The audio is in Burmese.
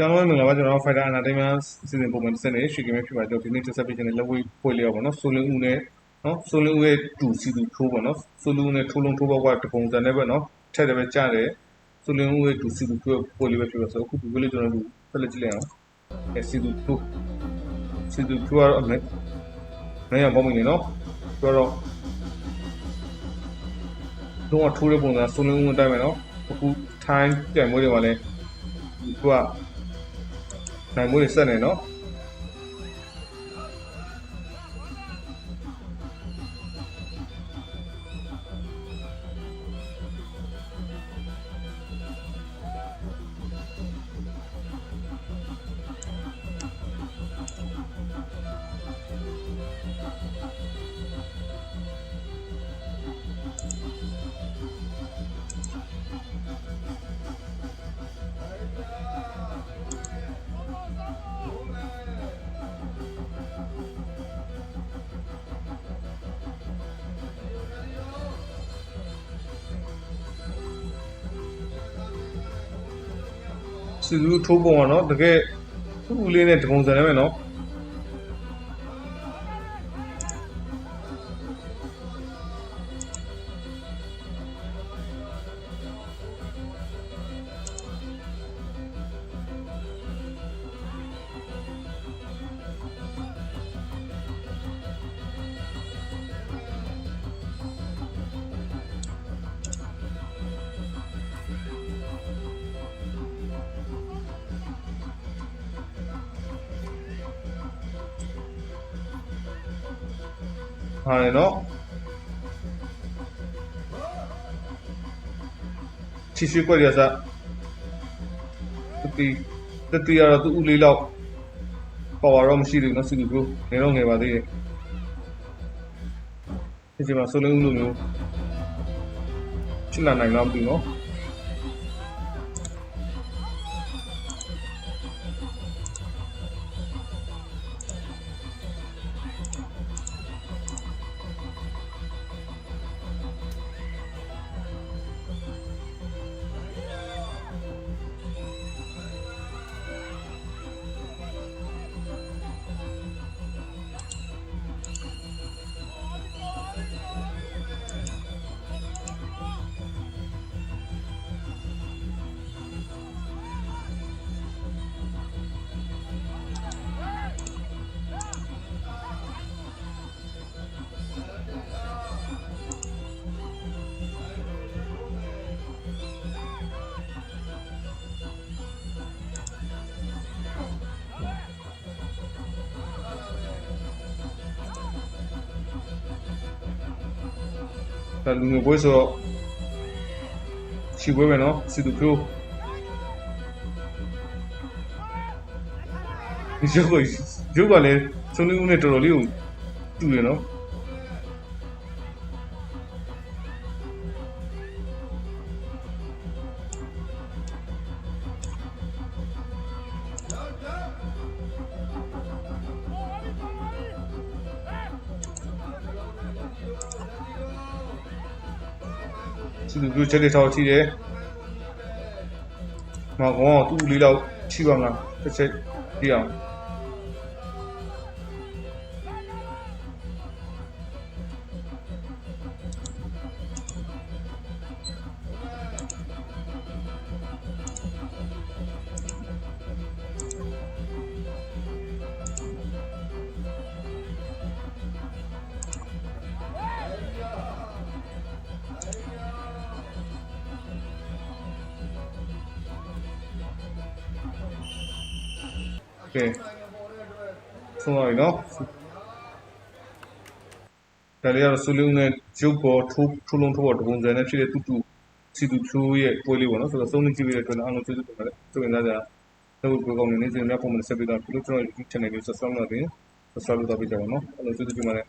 ကျွန်တော်တို့မင်္ဂလာပါကျွန်တော်တို့ Fighter Entertainment စီစဉ်ပုံမှန်တစ်စက်နဲ့ရွှေကင်းမဲ့ဖြစ်ပါကျွန်တော်ဒီနေ့တက်ဆက်ပေးခြင်းနဲ့လက်ဝဲပွဲလေးရောပေါ့နော်ဆိုလင်းဦးနဲ့နော်ဆိုလင်းဦးရဲ့တူစီတူထိုးပေါ့နော်ဆိုလင်းဦးနဲ့ထိုးလုံးထိုးပေါက်ကတပုံစံနဲ့ပဲနော်ထက်တယ်ပဲကြားတယ်ဆိုလင်းဦးရဲ့တူစီတူထိုးပွဲလေးပဲဖြစ်ပါဆိုအခုဒီပွဲလေးကျွန်တော်တို့ဆက်လက်ကြည့်လိုက်အောင်အဲစီတူထိုးစီတူထိုးကတော့အမေနိုင်ရပေါင်းမနေနော်ဆိုတော့တော့ထိုးတဲ့ပုံစံဆိုလင်းဦးအတိုင်းပဲနော်အခုထိုင်းကြိုင်ပွဲတွေမှာလည်းသူက နိုင်မှုတွေဆက်နေနော် စီလူထိုးပုံကနော်တကယ်ခုလေးနဲ့တပုံစံနဲ့ပဲနော် ဟာလေနော်ချီရွှေကွက်ရစားတတိတတိရတော့သူ့ဦးလေးလောက်ပါဝါတော့မရှိသေးဘူးနော်စီလူကိုငယ်တော့ငယ်ပါသေးတယ်ဒီချိန်မှာဆိုလင်းဦးလိုမျိုးဖြစ်လာနိုင်လားမသိဘူးနော် ဒါလူမျိုးပွဲဆိုတော့ချီပွဲပဲနော်စီတူပြိုဒီရုပ်ကရုပ်ကလည်းစုံနေဦးနဲ့တော်တော်လေးကိုတူရနော် စီတူပြိုချက်လေးထောက်ထိတယ်မကောသူ့လေးလောက်ချိပါမလားတစ်ချက်ပြအောင် ကဲဆုံးပါပြီနော်ဒါလေးကတော့ဆူလုံးနဲ့ဂျုတ်ပေါ်ထိုးထိုးလုံးထိုးပေါ်တပုံစံနဲ့ဖြစ်တဲ့တူတူစီတူဖြိုးရဲ့ပွဲလေးပေါ့နော်ဆိုတော့ဆုံးနေကြည့်ရတဲ့အတွက်အားလုံးကျေးဇူးတင်ပါတယ်သူဝင်သားကြတော့ဒီကောင်းနေနေစဉ်များပုံမှန်ဆက်ပြီးတော့ဒီလိုကျွန်တော် YouTube channel ကို subscribe လုပ်ပြီး subscribe လုပ်ပေးကြပါနော်အားလုံးကျေးဇူးတင်ပါတယ်